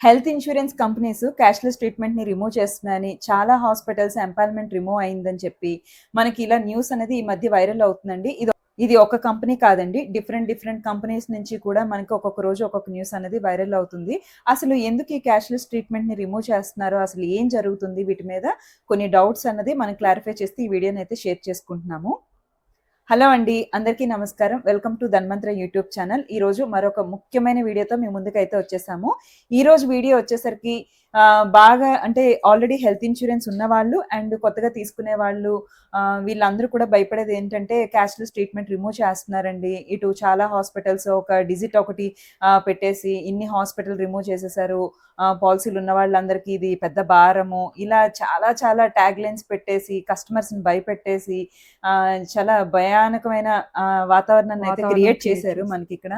Health insurance companies cashless ట్రీట్మెంట్ని remove చేస్తున్నాయని చాలా హాస్పిటల్స్ ఎంపాల్మెంట్ రిమూవ్ అయిందని చెప్పి మనకి ఇలా న్యూస్ అనేది ఈ మధ్య వైరల్ అవుతుందండి. ఇది ఇది ఒక కంపెనీ కాదండి. డిఫరెంట్ డిఫరెంట్ కంపెనీస్ నుంచి కూడా మనకి ఒక్కొక్క రోజు ఒక్కొక్క న్యూస్ అనేది వైరల్ అవుతుంది. అసలు ఎందుకు ఈ క్యాష్లెస్ ట్రీట్మెంట్ని రిమూవ్ చేస్తున్నారు? అసలు ఏం జరుగుతుంది? వీటి మీద కొన్ని డౌట్స్ అన్నది మనం క్లారిఫై చేస్తే ఈ వీడియోని అయితే షేర్ చేసుకుంటున్నాము. హలో అండి అందరికీ నమస్కారం. Welcome to Dhanvantara YouTube channel. ఈ రోజు మరొక ముఖ్యమైన వీడియోతో మీ ముందుకైతే వచ్చేసాము. ఈ రోజు వీడియో వచ్చేసరికి బాగా అంటే ఆల్రెడీ హెల్త్ ఇన్సూరెన్స్ ఉన్న వాళ్ళు అండ్ కొత్తగా తీసుకునే వాళ్ళు వీళ్ళందరూ కూడా భయపడేది ఏంటంటే క్యాష్లెస్ ట్రీట్మెంట్ రిమూవ్ చేస్తున్నారండి. ఇటు చాలా హాస్పిటల్స్ ఒక డిజిట్ ఒకటి పెట్టేసి ఇన్ని హాస్పిటల్ రిమూవ్ చేసేసారు. పాలసీలు ఉన్న వాళ్ళందరికీ ఇది పెద్ద భారము. ఇలా చాలా చాలా ట్యాగ్ లైన్స్ పెట్టేసి కస్టమర్స్ని భయపెట్టేసి ఆ, చాలా భయానకమైన వాతావరణాన్ని అయితే క్రియేట్ చేశారు. మనకి ఇక్కడ.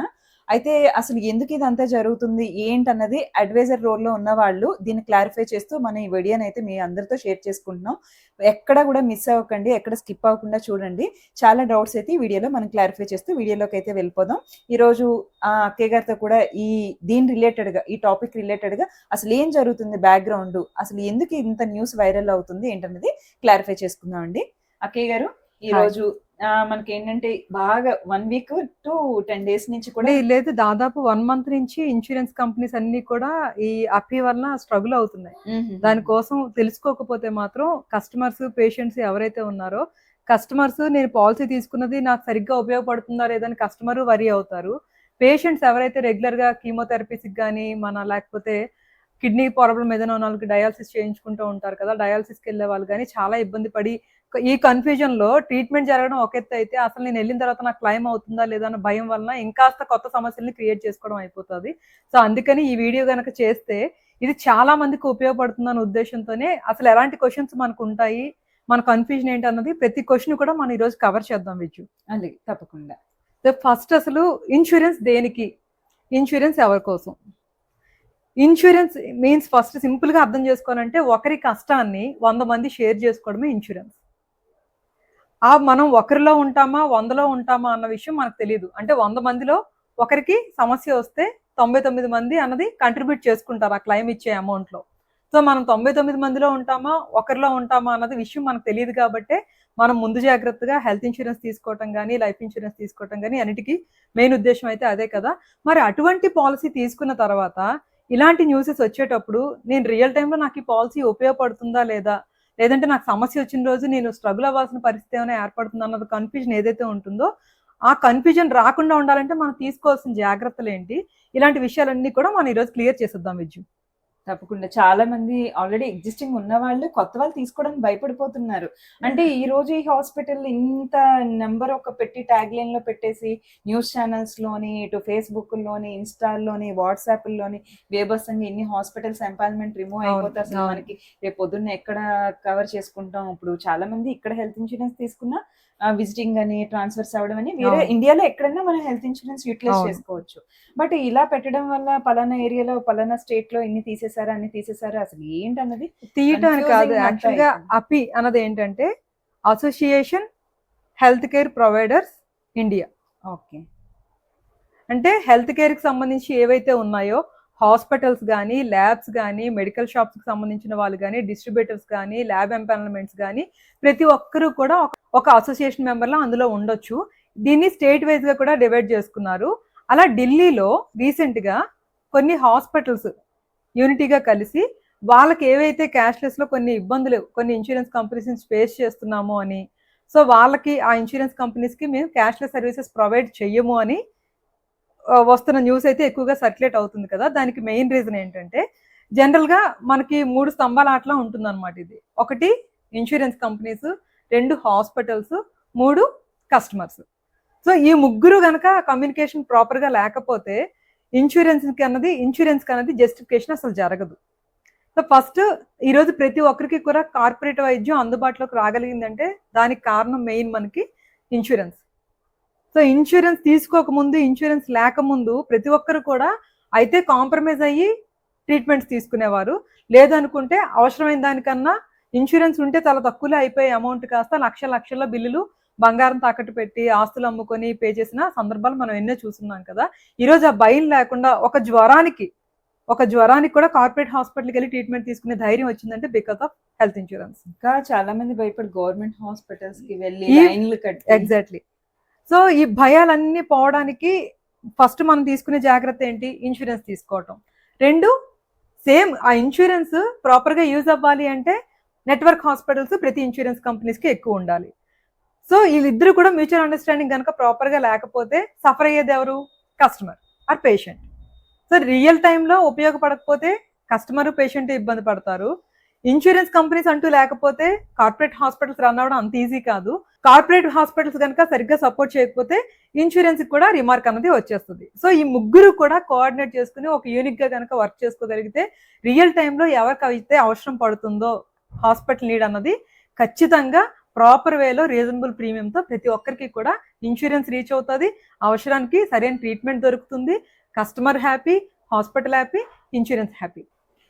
అయితే అసలు ఎందుకు ఇదంతా జరుగుతుంది? ఏంటన్నది అడ్వైజర్ రోల్లో ఉన్న వాళ్ళు దీన్ని క్లారిఫై చేస్తూ మనం ఈ వీడియోని అయితే మీ అందరితో షేర్ చేసుకుంటున్నాం. ఎక్కడ కూడా మిస్ అవ్వకండి ఎక్కడ స్కిప్ అవ్వకుండా చూడండి. చాలా డౌట్స్ అయితే ఈ వీడియోలో మనం క్లారిఫై చేస్తూ వీడియోలోకి అయితే వెళ్ళిపోదాం. ఈరోజు ఆ అక్కయ్య గారితో కూడా ఈ దీని రిలేటెడ్గా ఈ టాపిక్ రిలేటెడ్గా అసలు ఏం జరుగుతుంది బ్యాక్గ్రౌండ్? అసలు ఎందుకు ఇంత న్యూస్ వైరల్ అవుతుంది ఏంటన్నది క్లారిఫై చేసుకుందాం అండి అక్కయ్య గారు ఈ Hi. రోజు ఆ, మనకి ఏంటంటే బాగా one week to ten days నుంచి కూడా లేదు దాదాపు వన్ మంత్ నుంచి ఇన్సూరెన్స్ కంపెనీస్ అన్ని కూడా ఈ అప్పీ వలన స్ట్రగుల్ అవుతున్నాయి. దానికోసం తెలుసుకోకపోతే మాత్రం కస్టమర్స్ పేషెంట్స్ ఎవరైతే ఉన్నారో కస్టమర్స్ నేను పాలసీ తీసుకున్నది నాకు సరిగ్గా ఉపయోగపడుతుందా లేదని కస్టమర్ వరి అవుతారు పేషెంట్స్ ఎవరైతే రెగ్యులర్గా కీమోథెరపీస్ కానీ మన లేకపోతే కిడ్నీ ప్రాబ్లం ఏదైనా ఉన్న వాళ్ళకి డయాలసిస్ చేయించుకుంటూ ఉంటారు కదా డయాలసిస్కి వెళ్ళే వాళ్ళు కానీ చాలా ఇబ్బంది పడి ఈ కన్ఫ్యూజన్లో ట్రీట్మెంట్ జరగడం ఒక ఎత్తు అయితే అసలు నేను వెళ్ళిన తర్వాత నాకు క్లైమ్ అవుతుందా లేదా అన్న భయం వలన ఇంకాస్త కొత్త సమస్యల్ని క్రియేట్ చేసుకోవడం అయిపోతుంది. సో అందుకని ఈ వీడియో గనక చేస్తే ఇది చాలా మందికి ఉపయోగపడుతుందన్న ఉద్దేశంతోనే అసలు ఎలాంటి క్వశ్చన్స్ మనకు ఉంటాయి మన కన్ఫ్యూజన్ ఏంటి అన్నది ప్రతి క్వశ్చన్ కూడా మనం ఈరోజు కవర్ చేద్దాం విజు. అలాగే తప్పకుండా. ఫస్ట్ అసలు ఇన్సూరెన్స్ దేనికి? ఇన్సూరెన్స్ ఎవరి కోసం? ఇన్సూరెన్స్ మీన్స్ ఫస్ట్ సింపుల్గా అర్థం చేసుకోవాలంటే ఒకరి కష్టాన్ని వంద మంది షేర్ చేసుకోవడమే ఇన్సూరెన్స్ ఆ మనం ఒకరిలో ఉంటామా వందలో ఉంటామా అన్న విషయం మనకు తెలియదు అంటే వంద మందిలో ఒకరికి సమస్య వస్తే తొంభై తొమ్మిది మంది అన్నది కంట్రిబ్యూట్ చేసుకుంటారు ఆ క్లైమ్ ఇచ్చే అమౌంట్లో సో మనం తొంభై తొమ్మిది మందిలో ఉంటామా ఒకరిలో ఉంటామా అన్నది విషయం మనకు తెలియదు కాబట్టి మనం ముందు జాగ్రత్తగా హెల్త్ ఇన్సూరెన్స్ తీసుకోవటం కానీ లైఫ్ ఇన్సూరెన్స్ తీసుకోవటం కానీ అన్నిటికీ మెయిన్ ఉద్దేశం అయితే అదే కదా. మరి అటువంటి పాలసీ తీసుకున్న తర్వాత ఇలాంటి న్యూసెస్ వచ్చేటప్పుడు నేను రియల్ టైంలో నాకు ఈ పాలసీ ఉపయోగపడుతుందా లేదా? లేదంటే నాకు సమస్య వచ్చిన రోజు నేను స్ట్రగుల్ అవ్వాల్సిన పరిస్థితి ఏమైనా ఏర్పడుతుంది అన్నది కన్ఫ్యూజన్ ఏదైతే ఉంటుందో ఆ కన్ఫ్యూజన్ రాకుండా ఉండాలంటే మనం తీసుకోవాల్సిన జాగ్రత్తలు ఏంటి? ఇలాంటి విషయాలన్నీ కూడా మనం ఈరోజు క్లియర్ చేసేద్దాం విద్యు తప్పకుండా చాలా మంది ఆల్రెడీ ఎగ్జిస్టింగ్ ఉన్న వాళ్ళు కొత్త వాళ్ళు తీసుకోవడానికి భయపడిపోతున్నారు అంటే ఈ రోజు ఈ హాస్పిటల్ ఇంత నెంబర్ ఒక పెట్టి ట్యాగ్ లైన్లో పెట్టేసి న్యూస్ ఛానల్స్లోని ఇటు ఫేస్బుక్లోని ఇన్స్టాల్లోని వాట్సాప్లోని బేబస్సంగా ఇన్ని హాస్పిటల్స్ ఎంపాల్మెంట్ రిమూవ్ అవును, అయిపోతే అసలు అవును. మనకి రేపు పొద్దున్న ఎక్కడ కవర్ చేసుకుంటాం ఇప్పుడు చాలా మంది ఇక్కడ హెల్త్ ఇన్సూరెన్స్ తీసుకున్నా విజిటింగ్ అని ట్రాన్స్ఫర్స్ అవ్వడం అని వేరే. ఇండియాలో ఎక్కడైనా మనం హెల్త్ ఇన్సూరెన్స్ యూటిలైజ్. చేసుకోవచ్చు బట్ ఇలా పెట్టడం వల్ల పలానా ఏరియాలో పలానా స్టేట్లో ఇన్ని తీసేసారా అన్ని తీసేసారా అసలు ఏంటన్నది తీయటం అని కాదు. Confusing యాక్చువల్గా అంతా అపి అన్నది ఏంటంటే association health care providers India okay. అంటే హెల్త్ కేర్కి సంబంధించి ఏవైతే ఉన్నాయో హాస్పిటల్స్ కానీ ల్యాబ్స్ కానీ మెడికల్ షాప్స్కి సంబంధించిన వాళ్ళు కానీ డిస్ట్రిబ్యూటర్స్ కానీ ల్యాబ్ ఎంపానల్మెంట్స్ కానీ ప్రతి ఒక్కరూ కూడా ఒక- అసోసియేషన్ మెంబర్లా అందులో ఉండొచ్చు. దీన్ని స్టేట్ వైజ్గా కూడా డివైడ్ చేసుకున్నారు. అలా ఢిల్లీలో రీసెంట్గా కొన్ని హాస్పిటల్స్ యూనిటీగా కలిసి వాళ్ళకి ఏవైతే క్యాష్లెస్లో కొన్ని ఇబ్బందులు కొన్ని ఇన్సూరెన్స్ కంపెనీస్ ఫేస్ చేస్తున్నాము అని సో వాళ్ళకి ఆ ఇన్సూరెన్స్ కంపెనీస్కి మేము క్యాష్లెస్ సర్వీసెస్ ప్రొవైడ్ చెయ్యము అని వస్తున్న న్యూస్ అయితే ఎక్కువగా సర్క్యులేట్ అవుతుంది కదా. దానికి మెయిన్ రీజన్ ఏంటంటే జనరల్గా మనకి మూడు స్తంభాల ఆటలా ఉంటుందన్నమాట ఇది. ఒకటి ఇన్సూరెన్స్ కంపెనీస్ రెండు హాస్పిటల్స్ మూడు కస్టమర్స్ సో ఈ ముగ్గురు కనుక కమ్యూనికేషన్ ప్రాపర్గా లేకపోతే ఇన్సూరెన్స్కి అన్నది ఇన్సూరెన్స్కి అన్నది జస్టిఫికేషన్ అసలు జరగదు. సో ఫస్ట్ ఈరోజు ప్రతి ఒక్కరికి కూడా కార్పొరేట్ వైద్యం అందుబాటులోకి రాగలిగిందంటే దానికి కారణం మెయిన్ మనకి ఇన్సూరెన్స్. సో ఇన్సూరెన్స్ తీసుకోకముందు ఇన్సూరెన్స్ లేకముందు ప్రతి ఒక్కరు కూడా అయితే కాంప్రమైజ్ అయ్యి ట్రీట్మెంట్స్ తీసుకునేవారు. లేదనుకుంటే అవసరమైన దానికన్నా ఇన్సూరెన్స్ ఉంటే చాలా తక్కువలో అయిపోయే అమౌంట్ కాస్త లక్ష లక్షల బిల్లులు బంగారం తాకట్టు పెట్టి ఆస్తులు అమ్ముకొని పే చేసిన సందర్భాలు మనం ఎన్నో చూస్తున్నాం కదా. ఈరోజు ఆ భయం లేకుండా ఒక జ్వరానికి ఒక జ్వరానికి కూడా కార్పొరేట్ హాస్పిటల్కి వెళ్ళి ట్రీట్మెంట్ తీసుకునే ధైర్యం వచ్చిందంటే బికాస్ ఆఫ్ హెల్త్ ఇన్సూరెన్స్ ఇంకా చాలా మంది భయపడి గవర్నమెంట్ హాస్పిటల్స్కి వెళ్ళి లైన్లు కట్టి ఎగ్జాక్ట్లీ. సో ఈ భయాలన్నీ పోవడానికి ఫస్ట్ మనం తీసుకునే జాగ్రత్త ఏంటి? ఇన్సూరెన్స్ తీసుకోవటం. రెండు సేమ్ ఆ ఇన్సూరెన్స్ ప్రాపర్గా యూజ్ అవ్వాలి అంటే నెట్వర్క్ హాస్పిటల్స్ ప్రతి ఇన్సూరెన్స్ కంపెనీస్కి ఎక్కువ ఉండాలి. సో వీళ్ళిద్దరు కూడా మ్యూచువల్ అండర్స్టాండింగ్ కనుక ప్రాపర్గా లేకపోతే సఫర్ అయ్యేది ఎవరు? Customer or patient so real టైంలో ఉపయోగపడకపోతే కస్టమర్ పేషెంట్ ఇబ్బంది పడతారు. ఇన్సూరెన్స్ కంపెనీస్ అంటూ లేకపోతే కార్పొరేట్ హాస్పిటల్స్ రన్ అవ్వడం అంత ఈజీ కాదు. కార్పొరేట్ హాస్పిటల్స్ కనుక సరిగ్గా సపోర్ట్ చేయకపోతే ఇన్సూరెన్స్ కూడా రిమార్క్ అన్నది వచ్చేస్తుంది. సో ఈ ముగ్గురు కూడా కోఆర్డినేట్ చేసుకుని ఒక యూనిక్గా కనుక వర్క్ చేసుకోగలిగితే రియల్ టైంలో ఎవరికి అయితే అవసరం పడుతుందో హాస్పిటల్ నీడ్ అన్నది ఖచ్చితంగా ప్రాపర్ వేలో రీజనబుల్ ప్రీమియంతో ప్రతి ఒక్కరికి కూడా ఇన్సూరెన్స్ రీచ్ అవుతుంది. అవసరానికి సరైన ట్రీట్మెంట్ దొరుకుతుంది. Customer happy hospital happy insurance happy.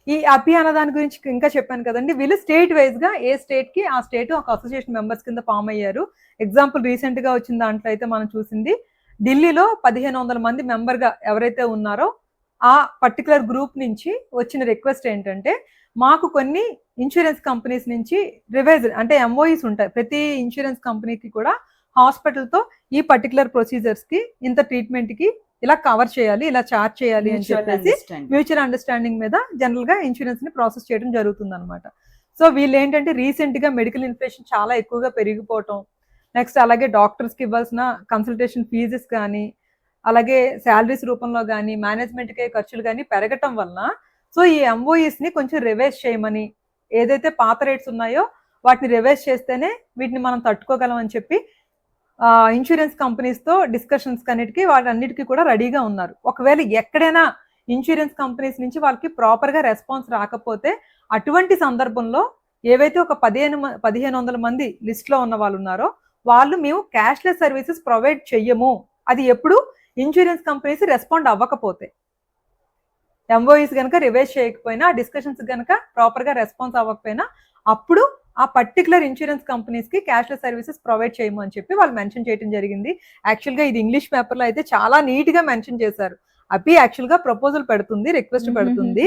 ఈ అపి అన్న దాని గురించి ఇంకా చెప్పాను కదండి. వీళ్ళు స్టేట్ వైజ్గా ఏ స్టేట్కి ఆ స్టేట్ ఒక అసోసియేషన్ మెంబర్స్ కింద ఫామ్ అయ్యారు. ఎగ్జాంపుల్ రీసెంట్గా వచ్చిన దాంట్లో అయితే మనం చూసింది. ఢిల్లీలో పదిహేను వందల మంది మెంబర్గా ఎవరైతే ఉన్నారో ఆ పర్టికులర్ గ్రూప్ నుంచి వచ్చిన రిక్వెస్ట్ ఏంటంటే మాకు కొన్ని ఇన్సూరెన్స్ కంపెనీస్ నుంచి రివైజ్ అంటే ఎంఓఈస్ ఉంటాయి ప్రతి ఇన్సూరెన్స్ కంపెనీకి కూడా hospital తో ఈ పర్టికులర్ ప్రొసీజర్స్కి ఇంత ట్రీట్మెంట్కి ఇలా కవర్ చేయాలి ఇలా చార్జ్ చేయాలి అని చెప్పేసి. మ్యూచువల్ అండర్స్టాండింగ్ మీద జనరల్గా ఇన్సూరెన్స్ని ప్రాసెస్ చేయడం జరుగుతుంది అనమాట సో వీళ్ళు ఏంటంటే రీసెంట్గా మెడికల్ ఇన్ఫ్లేషన్ చాలా ఎక్కువగా పెరిగిపోవటం నెక్స్ట్ అలాగే డాక్టర్స్కి ఇవ్వాల్సిన కన్సల్టేషన్ ఫీజెస్ కానీ అలాగే శాలరీస్ రూపంలో కానీ మేనేజ్మెంట్కి ఖర్చులు కానీ పెరగటం వలన సో ఈ ఎంఓఈస్ని కొంచెం రివైజ్ చేయమని ఏదైతే పాత రేట్స్ ఉన్నాయో వాటిని రివైజ్ చేస్తేనే వీటిని మనం తట్టుకోగలం అని చెప్పి ఇన్సూరెన్స్ కంపెనీస్తో డిస్కషన్స్ కన్నిటికీ వాటన్నిటికీ కూడా రెడీగా ఉన్నారు. ఒకవేళ ఎక్కడైనా ఇన్సూరెన్స్ కంపెనీస్ నుంచి వాళ్ళకి ప్రాపర్గా రెస్పాన్స్ రాకపోతే అటువంటి సందర్భంలో ఏవైతే ఒక పదిహేను మ- పదిహేను వందల మంది లిస్ట్లో ఉన్న వాళ్ళు ఉన్నారో వాళ్ళు మేము క్యాష్లెస్ సర్వీసెస్ ప్రొవైడ్ చెయ్యము. అది ఎప్పుడు? ఇన్సూరెన్స్ కంపెనీస్ రెస్పాండ్ అవ్వకపోతే. ఎంఓఈస్ కనుక రివైజ్ చేయకపోయినా డిస్కషన్స్ కనుక ప్రాపర్గా రెస్పాన్స్ అవ్వకపోయినా అప్పుడు ఆ పర్టికులర్ ఇన్సూరెన్స్ కంపెనీస్కి క్యాష్లెస్ సర్వీసెస్ ప్రొవైడ్ చేయము అని చెప్పి వాళ్ళు మెన్షన్ చేయడం జరిగింది. యాక్చువల్గా ఇది ఇంగ్లీష్ పేపర్లో అయితే చాలా నీట్గా మెన్షన్ చేశారు. అపి యాక్చువల్గా ప్రపోజల్ పెడుతుంది రిక్వెస్ట్ పెడుతుంది.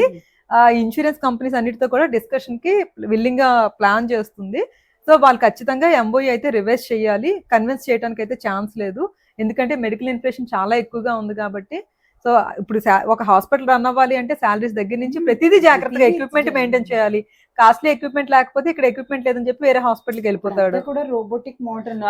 ఆ ఇన్సూరెన్స్ కంపెనీస్ అన్నిటితో కూడా డిస్కషన్కి విల్లింగ్గా ప్లాన్ చేస్తుంది. సో వాళ్ళు ఖచ్చితంగా ఎంఓఈ అయితే రివైజ్ చేయాలి. కన్విన్స్ చేయడానికి అయితే ఛాన్స్ లేదు. ఎందుకంటే మెడికల్ ఇన్ఫ్లేషన్ చాలా ఎక్కువగా ఉంది కాబట్టి సో ఇప్పుడు ఒక హాస్పిటల్ రన్ అవ్వాలి అంటే శాలరీస్ దగ్గర నుంచి ప్రతిదీ జాగ్రత్తగా ఎక్విప్మెంట్ మెయింటైన్ చేయాలి. కాస్ట్లీ ఎక్విప్మెంట్ లేకపోతే ఇక్కడ ఎక్విప్మెంట్ లేదని చెప్పి వేరే హాస్పిటల్కి వెళ్ళిపోతాడు. అంతా కూడా రోబోటిక్ మోడర్న్